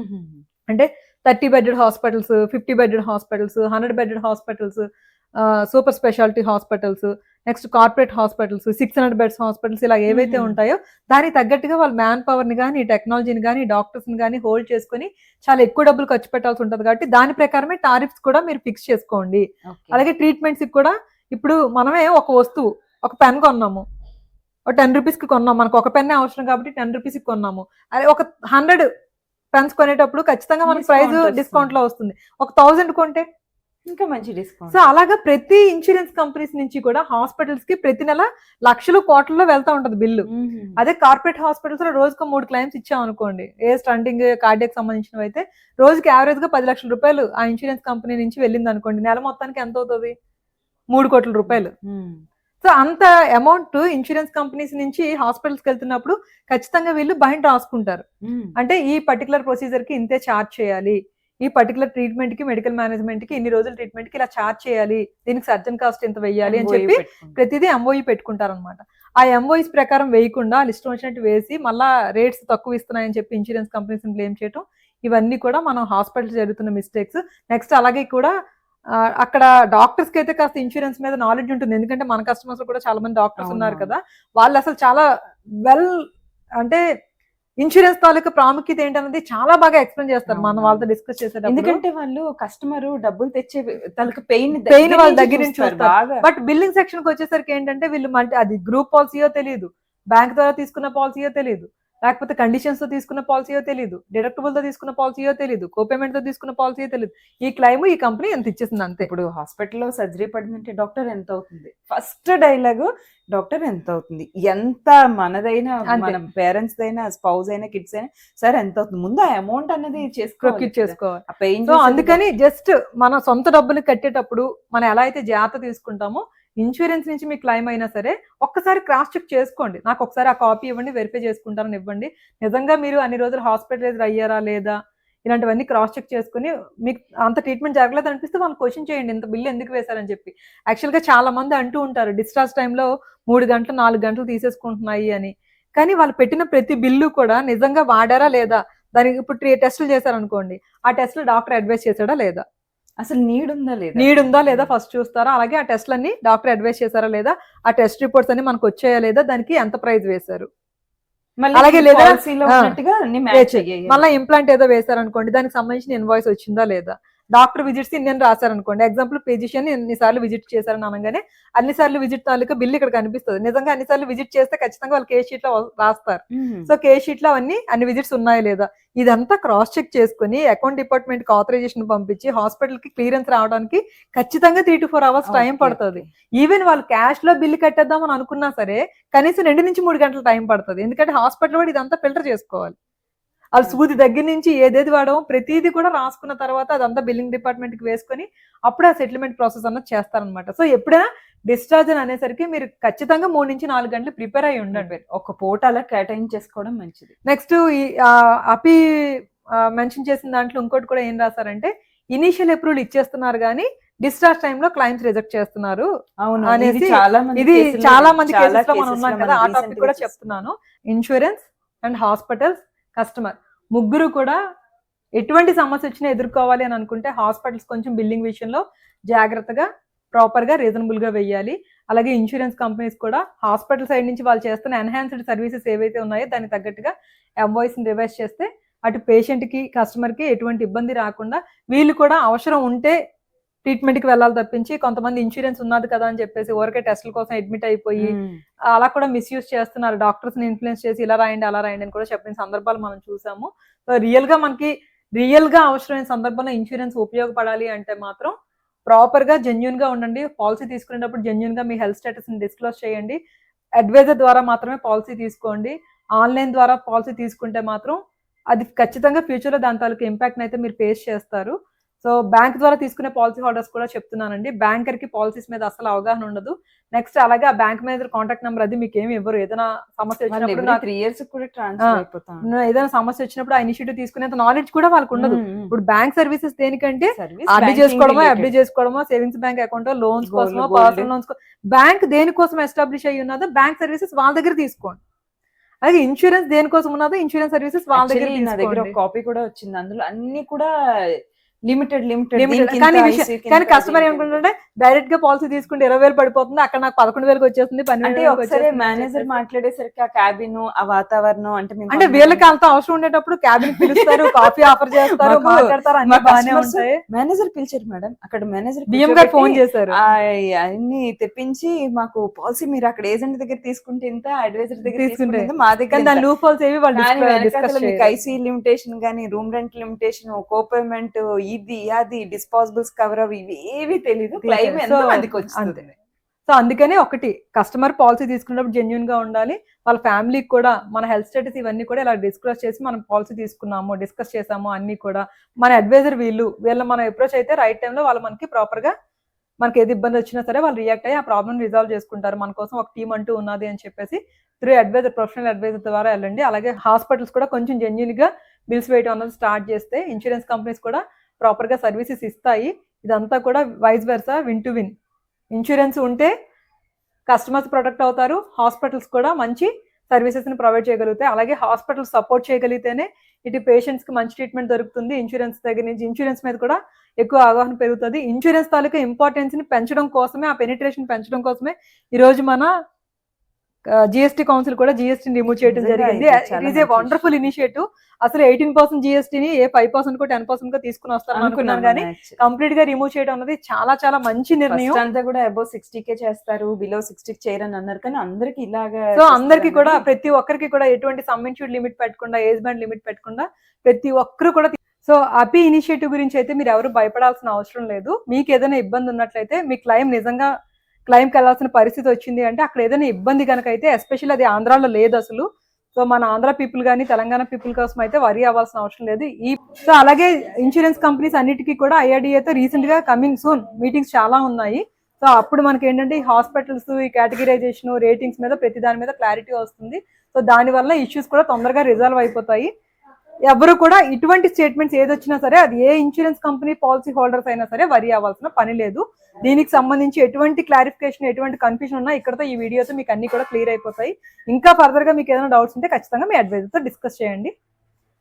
Thirty bedded hospitals fifty bedded hospitals hundred bedded hospitals super speciality hospitals next corporate hospitals six hundred beds hospitals ఇలా ఏవైతే. ఉంటాయో దానికి తగ్గట్టుగా వాళ్ళ మ్యాన్ పవర్ని కానీ టెక్నాలజీని కానీ డాక్టర్స్ని కానీ హోల్డ్ చేసుకొని చాలా ఎక్కువ డబ్బులు ఖర్చు పెట్టాల్సి ఉంటుంది కాబట్టి దాని ప్రకారమే టారిఫ్స్ కూడా మీరు ఫిక్స్ చేసుకోండి. అలాగే ట్రీట్మెంట్స్కి కూడా ఇప్పుడు మనమే ఒక వస్తువు ఒక పెన్ కొన్నాము. ఒక టెన్ రూపీస్కి కొన్నాం మనకు ఒక పెన్నే అవసరం కాబట్టి టెన్ రూపీస్కి కొన్నాము. అదే ఒక హండ్రెడ్ పెన్స్ కొనేటప్పుడు ఖచ్చితంగా మనకి ప్రైస్ వస్తుంది. డిస్కౌంట్లో వస్తుంది. ఒక థౌసండ్ కొంటే ఇంకా మంచి డిస్కౌంట్. సో అలాగా ప్రతి ఇన్సూరెన్స్ కంపెనీస్ నుంచి కూడా హాస్పిటల్స్కి ప్రతి నెల లక్షలు కోట్లలో వెళ్తా ఉంటది బిల్లు. అదే కార్పొరేట్ హాస్పిటల్స్లో రోజుకు మూడు క్లైమ్స్ ఇచ్చాం అనుకోండి. ఏ స్టంటింగ్ కార్డియక్ సంబంధించినవి అయితే రోజుకి యావరేజ్గా పది లక్షల రూపాయలు ఆ ఇన్సూరెన్స్ కంపెనీ నుంచి వెళ్ళింది అనుకోండి. నెల మొత్తానికి ఎంత అవుతుంది? మూడు కోట్ల రూపాయలు. సో అంత అమౌంట్ ఇన్సూరెన్స్ కంపెనీస్ నుంచి హాస్పిటల్స్కి వెళ్తున్నప్పుడు ఖచ్చితంగా వీళ్ళు బయట రాసుకుంటారు. అంటే ఈ పర్టికులర్ ప్రొసీజర్కి ఇంతే ఛార్జ్ చేయాలి. ఈ పర్టికులర్ ట్రీట్మెంట్కి మెడికల్ మేనేజ్మెంట్కి ఇన్ని రోజుల ట్రీట్మెంట్కి ఇలా ఛార్జ్ చేయాలి దీనికి సర్జన్ కాస్ట్ ఇంత వెయ్యాలి అని చెప్పి ప్రతిదీ ఎంఓఈ పెట్టుకుంటారనమాట ఆ ఎంఓఈస్ ప్రకారం వేయకుండా లిస్ట్ వచ్చినట్టు వేసి మళ్ళా రేట్స్ తక్కువ ఇస్తున్నాయని చెప్పి ఇన్సూరెన్స్ కంపెనీస్ బ్లేమ్ చేయటం ఇవన్నీ కూడా మనం హాస్పిటల్ జరుగుతున్న మిస్టేక్స్ నెక్స్ట్ అలాగే కూడా అక్కడ డాక్టర్స్కి అయితే కాస్త ఇన్సూరెన్స్ మీద నాలెడ్జ్ ఉంటుంది. ఎందుకంటే మన కస్టమర్స్ కూడా చాలా మంది డాక్టర్స్ ఉన్నారు. కదా. వాళ్ళు అసలు చాలా వెల్ అంటే ఇన్సూరెన్స్ తాలూకా ప్రాముఖ్యత ఏంటన్నది చాలా బాగా ఎక్స్ప్లెయిన్ చేస్తారు మనం. వాళ్ళతో డిస్కస్ చేసేటప్పుడు. ఎందుకంటే వాళ్ళు కస్టమర్ డబ్బులు తెచ్చే తనకు పెయిన్ Pain వాళ్ళ దగ్గర నుంచి బట్ బిల్లింగ్ సెక్షన్కి వచ్చేసరికి ఏంటంటే వీళ్ళు మల్టీ అది గ్రూప్ పాలసీయో తెలియదు బ్యాంక్ ద్వారా తీసుకున్న పాలసీయో తెలియదు లేకపోతే కండిషన్స్తో తీసుకున్న పాలసీయో తెలియదు డిడక్టబుల్తో తీసుకున్న పాలసీయో తెలియదు కోపేమెంట్తో తీసుకున్న పాలసీయో తెలియదు ఈ క్లైమ్ ఈ కంపెనీ ఎంత ఇచ్చేసింది అంతే. ఇప్పుడు హాస్పిటల్లో సర్జరీ పడిందంటే డాక్టర్ ఎంత అవుతుంది? ఫస్ట్ డైలాగ్ డాక్టర్ ఎంత అవుతుంది? ఎంత మనదైనా. మన పేరెంట్స్ అయినా స్పౌస్ అయినా కిడ్స్ అయినా సరే ఎంత అవుతుంది? ముందు ఆ అమౌంట్ అనేది చేసుకోవాలి అందుకని జస్ట్ మన సొంత డబ్బులు కట్టేటప్పుడు మనం ఎలా అయితే జాగ్రత్త తీసుకుంటామో ఇన్సూరెన్స్ నుంచి మీకు క్లైమ్ అయినా సరే ఒక్కసారి క్రాస్ చెక్ చేసుకోండి. నాకు ఒకసారి ఆ కాపీ ఇవ్వండి వెరిఫై చేసుకుంటారని ఇవ్వండి. నిజంగా మీరు అన్ని రోజులు హాస్పిటలైజ్ అయ్యారా లేదా? ఇలాంటివన్నీ క్రాస్ చెక్ చేసుకుని మీకు అంత ట్రీట్మెంట్ జరగలేదు అనిపిస్తే వాళ్ళు క్వశ్చన్ చేయండి ఇంత బిల్లు ఎందుకు వేశారని చెప్పి. యాక్చువల్గా చాలా మంది అంటూ ఉంటారు డిశ్చార్జ్ టైంలో మూడు గంటలు నాలుగు గంటలు తీసేసుకుంటున్నాయి అని. కానీ వాళ్ళు పెట్టిన ప్రతి బిల్లు కూడా నిజంగా వాడారా లేదా? దానికి ఇప్పుడు టెస్టులు చేశారనుకోండి ఆ టెస్టులు డాక్టర్ అడ్వైస్ చేశాడా లేదా? అసలు నీడ్ ఉందా లేదా? నీడ్ ఉందా లేదా ఫస్ట్ చూస్తారా? అలాగే ఆ టెస్ట్లన్నీ డాక్టర్ అడ్వైస్ చేశారా లేదా? ఆ టెస్ట్ రిపోర్ట్స్ అన్ని మనకు వచ్చాయా లేదా? దానికి ఎంత ప్రైస్ వేశారు? అలాగే లేదా- మళ్ళీ ఇంప్లాంట్ ఏదో వేశారనుకోండి దానికి సంబంధించిన ఇన్వాయిస్ వచ్చిందా లేదా? డాక్టర్ విజిట్స్ ఇన్ని రాశారనుకోండి. ఎగ్జాంపుల్ ఫిజిషియన్ ఎన్నిసార్లు విజిట్ చేశారని అనగానే అన్ని సార్లు విజిట్ తాలూకా బిల్ ఇక్కడ కనిపిస్తుంది. నిజంగా అన్ని సార్లు విజిట్ చేస్తే ఖచ్చితంగా వాళ్ళు కేస్ షీట్లో రాస్తారు. సో కేస్ షీట్లో అవన్నీ అన్ని విజిట్స్ ఉన్నాయా లేదా? ఇదంతా క్రాస్ చెక్ చేసుకుని అకౌంట్ డిపార్ట్మెంట్కి ఆథరైజేషన్ పంపించి హాస్పిటల్కి క్లియరెన్స్ రావడానికి ఖచ్చితంగా three to four hours time పడుతుంది. ఈవెన్ వాళ్ళు క్యాష్లో బిల్లు కట్టేద్దాం అని అనుకున్నా సరే కనీసం రెండు నుంచి మూడు గంటల టైం పడుతుంది. ఎందుకంటే హాస్పిటల్ వాడు ఇదంతా ఫిల్టర్ చేసుకోవాలి. వాళ్ళు సూది దగ్గర నుంచి ఏదేది వాడమో ప్రతిదీ కూడా రాసుకున్న తర్వాత అదంతా బిల్లింగ్ డిపార్ట్మెంట్కి వేసుకొని అప్పుడు ఆ సెటిల్మెంట్ ప్రాసెస్ అన్నది చేస్తారనమాట సో ఎప్పుడైనా డిశ్చార్జ్ అని అనేసరికి మీరు ఖచ్చితంగా మూడు నుంచి నాలుగు గంటలు ప్రిపేర్ అయి ఉండండి. ఒక పూట అలా కేటాయించేసుకోవడం మంచిది. నెక్స్ట్ ఈ అపి మెన్షన్ చేసిన దాంట్లో ఇంకోటి కూడా ఏం రాశారంటే ఇనీషియల్ అప్రూవల్ ఇచ్చేస్తున్నారు కానీ డిశ్చార్జ్ టైంలో క్లైమ్స్ రిజెక్ట్ చేస్తున్నారు అవును అనేసి ఇది చాలా మంది కేసెస్లో మనం ఉన్నాం లో కదా ఆ టాపిక్ కూడా. చెప్తున్నాను. Insurance and hospitals customer. ముగ్గురు కూడా ఎటువంటి సమస్య వచ్చినా ఎదుర్కోవాలి అని అనుకుంటే హాస్పిటల్స్ కొంచెం బిల్లింగ్ విషయంలో జాగ్రత్తగా ప్రాపర్గా రీజనబుల్గా వెయ్యాలి. అలాగే ఇన్సూరెన్స్ కంపెనీస్ కూడా హాస్పిటల్ సైడ్ నుంచి వాళ్ళు చేస్తున్న ఎన్హాన్స్డ్ సర్వీసెస్ ఏవైతే ఉన్నాయో దానికి తగ్గట్టుగా ఎంవాయిస్ని రివైజ్ చేస్తే అటు పేషెంట్కి కస్టమర్కి ఎటువంటి ఇబ్బంది రాకుండా వీళ్ళు కూడా అవసరం ఉంటే ట్రీట్మెంట్కి వెళ్ళాలి తప్పించి కొంతమంది ఇన్సూరెన్స్ ఉన్నది కదా అని చెప్పేసి ఊరికే టెస్టుల కోసం అడ్మిట్ అయిపోయి. అలా కూడా మిస్యూజ్ చేస్తున్నారు. డాక్టర్స్ని ఇన్ఫ్లుయెన్స్ చేసి ఇలా రాయండి అలా రాయండి అని కూడా చెప్పిన సందర్భాలు మనం చూసాము. సో రియల్గా మనకి రియల్గా అవసరమైన సందర్భంలో ఇన్సూరెన్స్ ఉపయోగపడాలి అంటే మాత్రం ప్రాపర్గా జెన్యున్గా ఉండండి. పాలసీ తీసుకునేటప్పుడు జెన్యున్గా మీ హెల్త్ స్టేటస్ని డిస్క్లోజ్ చేయండి. అడ్వైజర్ ద్వారా మాత్రమే పాలసీ తీసుకోండి. ఆన్లైన్ ద్వారా పాలసీ తీసుకుంటే మాత్రం అది ఖచ్చితంగా ఫ్యూచర్లో దాని తాలూకు ఇంపాక్ట్ అయితే మీరు ఫేస్ చేస్తారు. సో బ్యాంక్ ద్వారా తీసుకునే పాలసీ హోల్డర్స్ కూడా చెప్తున్నానండి. బ్యాంకర్కి పాలసీస్ మీద అసలు అవగాహన ఉండదు. నెక్స్ట్ అలాగే ఆ బ్యాంక్ మేనేజర్ కాంటాక్ట్ నెంబర్ అది మీకు ఏమి ఇవ్వరు. ఏదైనా సమస్య వచ్చినప్పుడు three years కూడా ట్రాన్స్ఫర్ ఏదైనా సమస్య వచ్చినప్పుడు ఆ ఇనిషియేటివ్ తీసుకునేంత నాలెడ్జ్ కూడా వాళ్ళకు ఉండదు. ఇప్పుడు బ్యాంక్ సర్వీసెస్ దేనికంటే ఆర్డీ చేసుకోవడమో ఎఫ్డీ చేసుకోవడమో సేవింగ్స్ బ్యాంక్ అకౌంట్ లోన్స్ కోసమో. పర్సనల్ లోన్స్ బ్యాంక్ దేనికోసం ఎస్టాబ్లిష్ అయ్యి ఉన్నదో బ్యాంక్ సర్వీసెస్ వాళ్ళ దగ్గర తీసుకోండి. అలాగే ఇన్సూరెన్స్ దేనికోసం ఉన్నదో ఇన్సూరెన్స్ సర్వీసెస్ వాళ్ళ దగ్గర నా దగ్గర కాపీ కూడా వచ్చింది. అందులో అన్ని కూడా లిమిటెడ్. లిమిటెడ్ కానీ కానీ కస్టమర్ ఏమనుకుంటుంటే డైరెక్ట్గా పాలసీ తీసుకుంటే ఇరవై వేలు పడిపోతుంది అక్కడ నాకు పదకొండు వేలకు వచ్చేస్తుంది పన్నెండు వేలకు ఒకసారి మేనేజర్. మాట్లాడేసరికి ఆ క్యాబిన్ ఆ వాతావరణం అంటే అంటే వీళ్ళకి అంత అవసరం ఉండేటప్పుడు క్యాబిన్ పిలుస్తారు కాఫీ ఆఫర్ చేస్తారు మాట్లాడతారు అన్ని బాగానే ఉంటాయి మేనేజర్ పిలిచారు మేడం అక్కడ మేనేజర్ బియ్యం గారు ఫోన్ చేశారు అన్ని తెప్పించి మాకు పాలసీ మీరు అక్కడ ఏజెంట్ దగ్గర తీసుకుంటే ఇంత అడ్వైజర్ దగ్గర తీసుకుంటే. మా దగ్గర దాని. లూప్ హోల్స్ ఏవి వాళ్ళు. ఐసీ లిమిటేషన్ గానీ రూమ్ రెంట్ లిమిటేషన్ కోపేమెంట్ ఇది అది డిస్పాసిబుల్స్ కవర్ అవి ఇవి ఏవి తెలీదు. క్లైమ్ ఎంత మందికి అంతే. సో అందుకనే ఒకటి కస్టమర్ పాలసీ తీసుకున్నప్పుడు జెన్యున్గా ఉండాలి. వాళ్ళ ఫ్యామిలీకి కూడా మన హెల్త్ స్టేటస్ ఇవన్నీ కూడా ఇలా డిస్కస్ చేసి మనం పాలసీ తీసుకున్నాము డిస్కస్ చేసాము అన్ని కూడా. మన అడ్వైజర్ వీళ్ళు వీళ్ళ మనం అప్రోచ్ అయితే రైట్ టైంలో వాళ్ళు మనకి ప్రాపర్గా మనకి ఏది ఇబ్బంది వచ్చినా సరే వాళ్ళు రియాక్ట్ అయ్యి ఆ ప్రాబ్లమ్ రిజాల్వ్ చేసుకుంటారు. మన కోసం ఒక టీం అంటూ ఉన్నది అని చెప్పేసి త్రూ అడ్వైజర్ ప్రొఫెషనల్ అడ్వైజర్ ద్వారా వెళ్ళండి. అలాగే హాస్పిటల్స్ కూడా కొంచెం జెన్యున్గా బిల్స్ వేయడం అన్నది స్టార్ట్ చేస్తే ఇన్సూరెన్స్ కంపెనీస్ కూడా ప్రాపర్గా సర్వీసెస్ ఇస్తాయి. ఇదంతా కూడా vice versa? Win to win. Insurance ఉంటే కస్టమర్స్ ప్రొటెక్ట్ అవుతారు. హాస్పిటల్స్ కూడా మంచి సర్వీసెస్ని ప్రొవైడ్ చేయగలుగుతాయి. అలాగే హాస్పిటల్ సపోర్ట్ చేయగలిగితేనే ఇటు పేషెంట్స్కి మంచి ట్రీట్మెంట్ దొరుకుతుంది. ఇన్సూరెన్స్ దగ్గర నుంచి ఇన్సూరెన్స్ మీద కూడా ఎక్కువ అవగాహన పెరుగుతుంది. ఇన్సూరెన్స్ తాలూకా ఇంపార్టెన్స్ని పెంచడం కోసమే ఆ పెనిట్రేషన్ పెంచడం కోసమే ఈరోజు మన జిఎస్టీ కౌన్సిల్ కూడా జిఎస్టీ రిమూవ్ చేయడం జరిగింది. It is a wonderful initiative అసలు ఎయిటీన్ పర్సెంట్ జిఎస్టీని ఏ ఫైవ్ పర్సెంట్ కో టెన్ పర్సెంట్ కో తీసుకుని వస్తారని అనుకున్నాను కానీ కంప్లీట్గా రిమూవ్ చేయడం అనేది చాలా చాలా మంచి నిర్ణయం. అంతా కూడా అబౌవ్ సిక్స్టీ కే చేస్తారు బిలో సిక్స్టీ చేయరని అన్నారు కానీ అందరికి ఇలాగా సో అందరికి కూడా ప్రతి ఒక్కరికి కూడా ఎటువంటి సమ్మెన్షూడ్ లిమిట్ పెట్టకుండా ఏజ్ బ్యాండ్ లిమిట్ పెట్టకుండా ప్రతి ఒక్కరు కూడా సో అపి ఇనిషియేటివ్ గురించి అయితే మీరు ఎవరు భయపడాల్సిన అవసరం లేదు. మీకు ఏదైనా ఇబ్బంది ఉన్నట్లయితే మీ క్లైమ్ నిజంగా క్లైమ్కి వెళ్ళాల్సిన పరిస్థితి వచ్చింది అంటే అక్కడ ఏదైనా ఇబ్బంది కనుక అయితే ఎస్పెషల్లీ అది ఆంధ్రాలో లేదు అసలు. సో మన ఆంధ్ర పీపుల్ కానీ తెలంగాణ పీపుల్ కోసం అయితే వరి అవ్వాల్సిన అవసరం లేదు. ఈ సో అలాగే ఇన్సూరెన్స్ కంపెనీస్ అన్నిటికీ కూడా ఐఆర్డీఏతో రీసెంట్గా కమింగ్ సూన్ మీటింగ్స్ చాలా ఉన్నాయి. సో అప్పుడు మనకి ఏంటంటే ఈ హాస్పిటల్స్ ఈ కేటగిరైజేషన్ రేటింగ్స్ మీద ప్రతి దాని మీద క్లారిటీ వస్తుంది. సో దానివల్ల ఇష్యూస్ కూడా తొందరగా రిజాల్వ్ అయిపోతాయి. ఎవరు కూడా ఇటువంటి స్టేట్మెంట్స్ ఏది వచ్చినా సరే అది ఏ ఇన్సూరెన్స్ కంపెనీ పాలసీ హోల్డర్స్ అయినా సరే వరి అవ్వాల్సిన పని లేదు. దీనికి సంబంధించి ఎటువంటి క్లారిఫికేషన్ ఎటువంటి కన్ఫ్యూజన్ ఉన్నా ఇక్కడతో ఈ వీడియోతో మీకు అన్ని కూడా క్లియర్ అయిపోతాయి. ఇంకా ఫర్దర్గా మీకు ఏదైనా డౌట్స్ ఉంటే ఖచ్చితంగా మీ అడ్వైజర్తో డిస్కస్ చేయండి.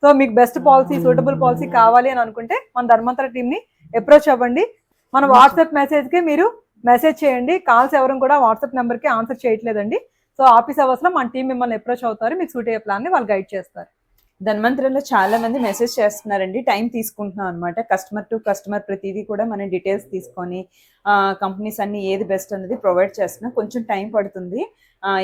సో మీకు బెస్ట్ పాలసీ సూటబుల్ పాలసీ కావాలి అని అనుకుంటే మన ధర్మంతర టీమ్ని అప్రోచ్ అవ్వండి. మన వాట్సాప్ మెసేజ్కి మీరు మెసేజ్ చేయండి. కాల్స్ ఎవరు కూడా వాట్సాప్ నెంబర్కి ఆన్సర్ చేయట్లేదండి. సో ఆఫీస్ అవర్స్లో మన టీం మిమ్మల్ని అప్రోచ్ అవుతారు. మీకు సూట్ అయ్యే ప్లాన్ని వాళ్ళు గైడ్ చేస్తారు. ధన్వంతరంలో చాలా మంది మెసేజ్ చేస్తున్నారండి. టైం తీసుకుంటున్నాం అనమాట కస్టమర్ టు కస్టమర్ ప్రతిదీ కూడా మనం డీటెయిల్స్ తీసుకొని కంపెనీస్ అన్ని ఏది బెస్ట్ అనేది ప్రొవైడ్ చేస్తున్నాం. కొంచెం టైం పడుతుంది.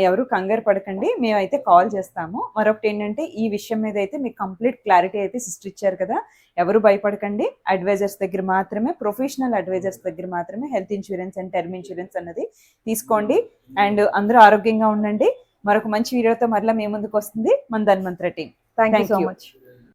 ఎవరు కంగారు పడకండి. మేమైతే కాల్ చేస్తాము. మరొకటి ఏంటంటే ఈ విషయం మీద అయితే మీకు కంప్లీట్ క్లారిటీ అయితే సిస్టర్ ఇచ్చారు కదా. ఎవరు భయపడకండి. అడ్వైజర్స్ దగ్గర మాత్రమే ప్రొఫెషనల్ అడ్వైజర్స్ దగ్గర మాత్రమే health insurance and term insurance అన్నది తీసుకోండి. అండ్ అందరూ ఆరోగ్యంగా ఉండండి. మరొక మంచి వీడియోతో మరలా మీ ముందుకు వస్తుంది. మన Dhanvantara team Thank, Thank you so you. much.